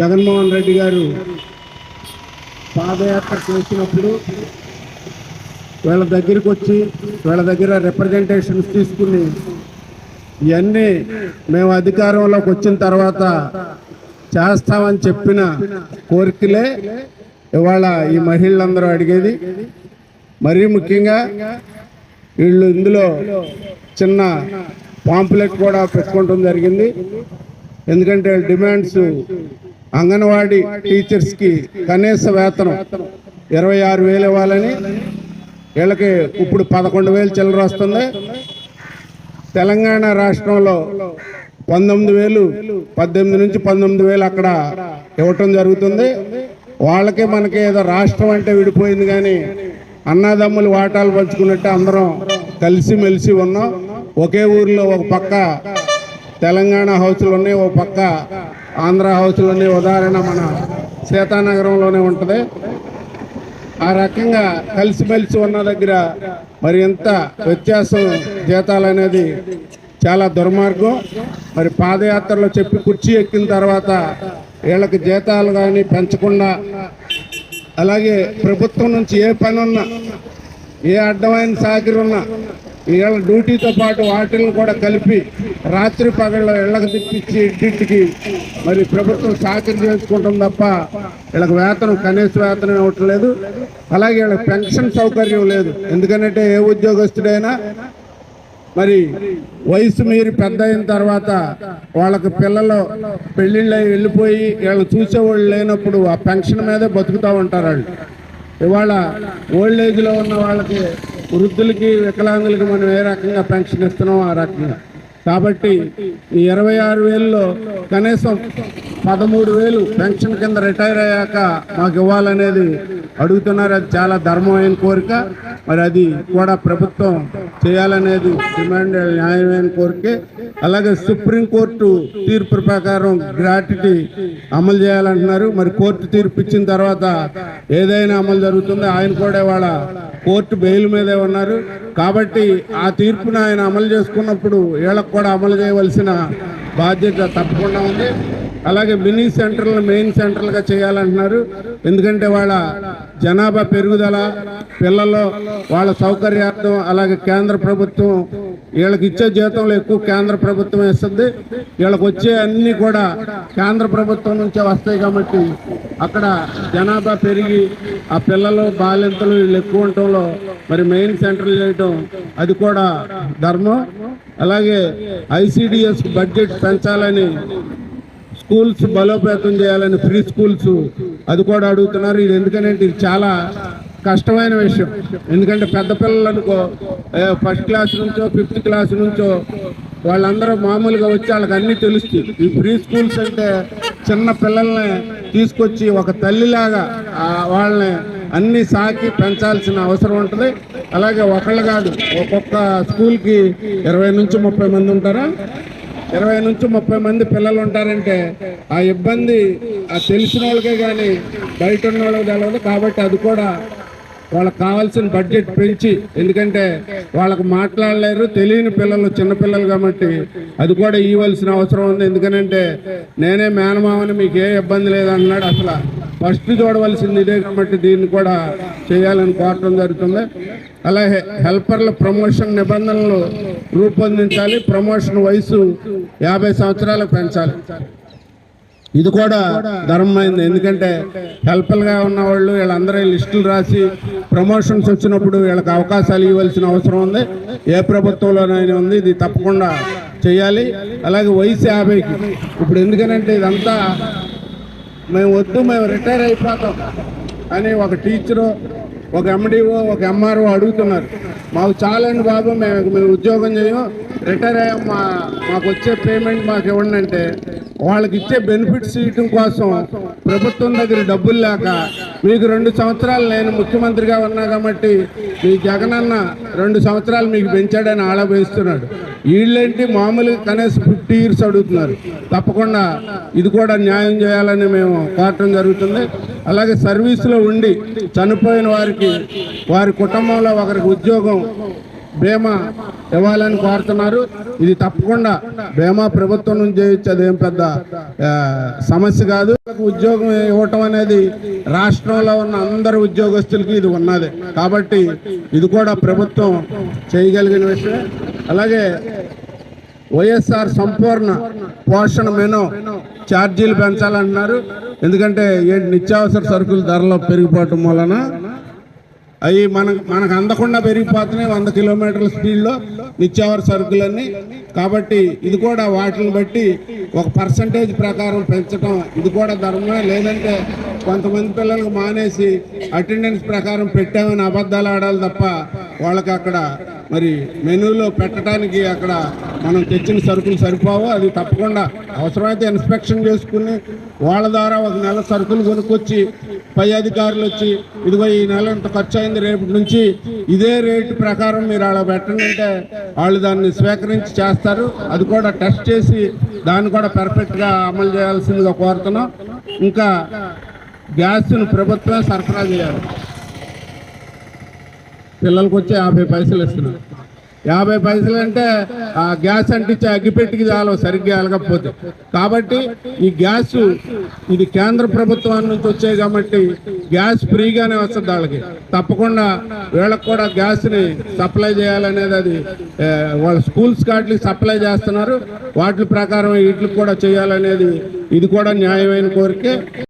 జగన్మోహన్ రెడ్డి గారు పాదయాత్ర చేసినప్పుడు వీళ్ళ దగ్గరికి వచ్చి వీళ్ళ దగ్గర రిప్రజెంటేషన్స్ తీసుకుని ఇవన్నీ మేము అధికారంలోకి వచ్చిన తర్వాత చేస్తామని చెప్పిన కోరికలే ఇవాళ ఈ మహిళలందరూ అడిగేది. మరీ ముఖ్యంగా వీళ్ళు ఇందులో చిన్న పాంప్లెట్ కూడా పెట్టుకోవడం జరిగింది. ఎందుకంటే డిమాండ్స్ అంగన్వాడీ టీచర్స్కి కనీస వేతనం ఇరవై ఆరు వేలు ఇవ్వాలని వీళ్ళకి ఇప్పుడు పదకొండు వేలు చిల్లర వస్తుంది. తెలంగాణ రాష్ట్రంలో పంతొమ్మిది వేలు పద్దెనిమిది నుంచి పంతొమ్మిది వేలు అక్కడ ఇవ్వటం జరుగుతుంది. వాళ్ళకి మనకి ఏదో రాష్ట్రం అంటే విడిపోయింది కానీ అన్నదమ్ములు వాటాలు పంచుకున్నట్టు అందరం కలిసిమెలిసి ఉన్నాం. ఒకే ఊరిలో ఒక పక్క తెలంగాణ హౌస్లు ఉన్నాయి ఒక పక్క ఆంధ్ర హౌస్లోనే ఉదాహరణ మన సీతానగరంలోనే ఉంటుంది. ఆ రకంగా కలిసిమెలిసి ఉన్న దగ్గర మరి ఎంత వ్యత్యాసం జీతాలు అనేది చాలా దుర్మార్గం. మరి పాదయాత్రలో చెప్పి కుర్చీ ఎక్కిన తర్వాత వీళ్ళకి జీతాలు కానీ పెంచకుండా అలాగే ప్రభుత్వం నుంచి ఏ పని ఉన్నా ఏ అడ్డమైన సాకిరి ఉన్నా డ్యూటీతో పాటు వాటిని కూడా కలిపి రాత్రి పగళ్ళ ఇళ్ళకి తిప్పించి ఇంటింటికి మరి ప్రభుత్వం సాకిరి చేసుకుంటాం తప్ప వీళ్ళకి వేతనం కనీస వేతనం ఇవ్వట్లేదు అలాగే వీళ్ళకి పెన్షన్ సౌకర్యం లేదు. ఎందుకంటే ఏ ఉద్యోగస్తుడైనా మరి వయసు మీరు పెద్ద అయిన తర్వాత వాళ్ళకి పిల్లలు పెళ్ళిళ్ళు వెళ్ళిపోయి వీళ్ళు చూసేవాళ్ళు లేనప్పుడు ఆ పెన్షన్ మీదే బతుకుతూ ఉంటారు వాళ్ళు. ఇవాళ ఓల్డ్ ఏజ్లో ఉన్న వాళ్ళకి వృద్ధులకి వికలాంగులకి మనం ఏ రకంగా పెన్షన్ ఇస్తున్నాం ఆ రకంగా. కాబట్టి ఈ ఇరవై ఆరు వేలలో కనీసం పదమూడు వేలు పెన్షన్ కింద రిటైర్ అయ్యాక మాకు ఇవ్వాలనేది అడుగుతున్నారు. అది చాలా ధర్మమైన కోరిక. మరి అది కూడా ప్రభుత్వం చేయాలనేది డిమాండ్ న్యాయమైన కోరికే. అలాగే సుప్రీంకోర్టు తీర్పు ప్రకారం గ్రాట్యుటీ అమలు చేయాలంటున్నారు. మరి కోర్టు తీర్పు ఇచ్చిన తర్వాత ఏదైనా అమలు జరుగుతుందో ఆయన కూడా వాళ్ళ కోర్టు బెయిల్ మీదే ఉన్నారు. కాబట్టి ఆ తీర్పును ఆయన అమలు చేసుకున్నప్పుడు వీళ్ళకు కూడా అమలు చేయవలసిన బాధ్యత తప్పకుండా ఉంది. అలాగే మినీ సెంటర్లు మెయిన్ సెంటర్లుగా చేయాలంటున్నారు. ఎందుకంటే వాళ్ళ జనాభా పెరుగుదల పిల్లలు వాళ్ళ సౌకర్యార్థం అలాగే కేంద్ర ప్రభుత్వం వీళ్ళకి ఇచ్చే జీతంలో ఎక్కువ కేంద్ర ప్రభుత్వం ఇస్తుంది. వీళ్ళకి వచ్చే అన్నీ కూడా కేంద్ర ప్రభుత్వం నుంచే వస్తాయి కాబట్టి అక్కడ జనాభా పెరిగి ఆ పిల్లలు బాలింతలు వీళ్ళు ఎక్కువ ఉండటంలో మరి మెయిన్ సెంటర్లు చేయటం అది కూడా ధర్మం. అలాగే ఐసిడిఎస్ బడ్జెట్ పెంచాలని స్కూల్స్ బలోపేతం చేయాలని ఫ్రీ స్కూల్స్ అది కూడా అడుగుతున్నారు. ఇది ఎందుకంటే ఇది చాలా కష్టమైన విషయం. ఎందుకంటే పెద్ద పిల్లలు అనుకో ఫస్ట్ క్లాస్ నుంచో ఫిఫ్త్ క్లాస్ నుంచో వాళ్ళందరూ మామూలుగా వచ్చి వాళ్ళకి అన్నీ తెలుస్తాయి. ఈ ఫ్రీ స్కూల్స్ అంటే చిన్న పిల్లల్ని తీసుకొచ్చి ఒక తల్లిలాగా వాళ్ళని అన్ని సాకి పెంచాల్సిన అవసరం ఉంటుంది. అలాగే ఒకళ్ళు కాదు ఒక్కొక్క స్కూల్కి ఇరవై నుంచి ముప్పై మంది ఉంటారా? ఇరవై నుంచి ముప్పై మంది పిల్లలు ఉంటారంటే ఆ ఇబ్బంది ఆ తెలిసిన వాళ్ళకే కానీ బయట ఉన్న వాళ్ళకి తెలవదు. కాబట్టి అది కూడా వాళ్ళకి కావాల్సిన బడ్జెట్ పెంచి ఎందుకంటే వాళ్ళకి మాట్లాడలేరు తెలియని పిల్లలు చిన్నపిల్లలు కాబట్టి అది కూడా ఇవ్వాల్సిన అవసరం ఉంది. ఎందుకనంటే నేనే మేనమామని మీకు ఏ ఇబ్బంది లేదన్నాడు. అసలు ఫస్ట్ చూడవలసింది ఇదే కాబట్టి దీన్ని కూడా చేయాలని కోరటం జరుగుతుంది. అలాగే హెల్పర్ల ప్రమోషన్ నిబంధనలు రూపొందించాలి. ప్రమోషన్ వయసు యాభై సంవత్సరాలకు పెంచాలి. ఇది కూడా ధర్మమైంది. ఎందుకంటే హెల్పర్గా ఉన్న వాళ్ళు వీళ్ళందరూ లిస్టులు రాసి ప్రమోషన్స్ వచ్చినప్పుడు వీళ్ళకి అవకాశాలు ఇవ్వాల్సిన అవసరం ఉంది. ఏ ప్రభుత్వంలోనైనా ఉంది. ఇది తప్పకుండా చేయాలి. అలాగే వయసు యాభైకి. ఇప్పుడు ఎందుకనంటే ఇదంతా మేము వద్దు మేము రిటైర్ అయిపోతాం అని ఒక టీచరు ఒక ఎండిఓ ఒక ఎంఆర్ఓ అడుగుతున్నారు. మాకు చాలండి బాబు మేము మేము ఉద్యోగం చేయం. రిటైర్ అయ్యాం మా మాకు వచ్చే పేమెంట్ మాకు ఇవ్వండి అంటే వాళ్ళకి ఇచ్చే బెనిఫిట్స్ ఇవ్వటం కోసం ప్రభుత్వం దగ్గర డబ్బులు లేక మీకు రెండు సంవత్సరాలు నేను ముఖ్యమంత్రిగా ఉన్నా కాబట్టి మీ జగనన్న రెండు సంవత్సరాలు మీకు పెంచాడని ఆలోచిస్తున్నాడు వీళ్ళేంటి మామూలుగా కనీసం ఫిఫ్టీ ఇయర్స్ అడుగుతున్నారు. తప్పకుండా ఇది కూడా న్యాయం చేయాలని మేము కోరటం జరుగుతుంది. అలాగే సర్వీసులో ఉండి చనిపోయిన వారికి వారి కుటుంబంలో ఒకరికి ఉద్యోగం బీమా ఇవ్వాలని కోరుతున్నారు. ఇది తప్పకుండా బీమా ప్రభుత్వం నుంచి చేయొచ్చు అదేం పెద్ద సమస్య కాదు. ఉద్యోగం ఇవ్వటం అనేది రాష్ట్రంలో ఉన్న అందరు ఉద్యోగస్తులకి ఇది ఉన్నది. కాబట్టి ఇది కూడా ప్రభుత్వం చేయగలిగిన విషయం. అలాగే వైఎస్ఆర్ సంపూర్ణ పోషణ మెను ఛార్జీలు పెంచాలంటున్నారు. ఎందుకంటే ఏంటి నిత్యావసర సరుకుల ధరలు పెరిగిపోవటం వలన అవి మనకు మనకు అందకుండా పెరిగిపోతున్నాయి. వంద కిలోమీటర్ల స్పీడ్లో నిత్యావసర సరుకులన్నీ. కాబట్టి ఇది కూడా వాటిని బట్టి ఒక పర్సంటేజ్ ప్రకారం పెంచడం ఇది కూడా ధర్మమే. లేదంటే కొంతమంది పిల్లలకు మానేసి అటెండెన్స్ ప్రకారం పెట్టామని అబద్ధాలు ఆడాలి తప్ప వాళ్ళకి అక్కడ మరి మెనూలో పెట్టడానికి అక్కడ మనం తెచ్చిన సరుకులు సరిపోవు అది తప్పకుండా అవసరమైతే ఇన్స్పెక్షన్ చేసుకుని వాళ్ళ ద్వారా ఒక నెల సరుకులు కొనుక్కొచ్చి పై అధికారులు వచ్చి ఇదిగో ఈ నెల ఇంత ఖర్చు అయింది రేపటి నుంచి ఇదే రేటు ప్రకారం మీరు అలా పెట్టండి అంటే వాళ్ళు దాన్ని స్వీకరించి చేస్తారు. అది కూడా టెస్ట్ చేసి దాన్ని కూడా పర్ఫెక్ట్గా అమలు చేయాల్సిందిగా కోరుతున్నాం. ఇంకా గ్యాస్ను ప్రభుత్వమే సరఫరా చేయాలి. పిల్లలకు వచ్చి యాభై పైసలు ఇస్తున్నారు. యాభై పైసలు అంటే ఆ గ్యాస్ అంటించే అగ్గిపెట్టికి చాలు సరిగ్గా వెళ్ళకపోతే కాబట్టి ఈ గ్యాస్ ఇది కేంద్ర ప్రభుత్వం నుంచి వచ్చాయి కాబట్టి గ్యాస్ ఫ్రీగానే వస్తుంది వాళ్ళకి. తప్పకుండా వీళ్ళకి కూడా గ్యాస్ని సప్లై చేయాలనేది అది వాళ్ళ స్కూల్స్ కాటికి సప్లై చేస్తున్నారు. వాటి ప్రకారం వీటికి కూడా చేయాలనేది ఇది కూడా న్యాయమైన కోరికే.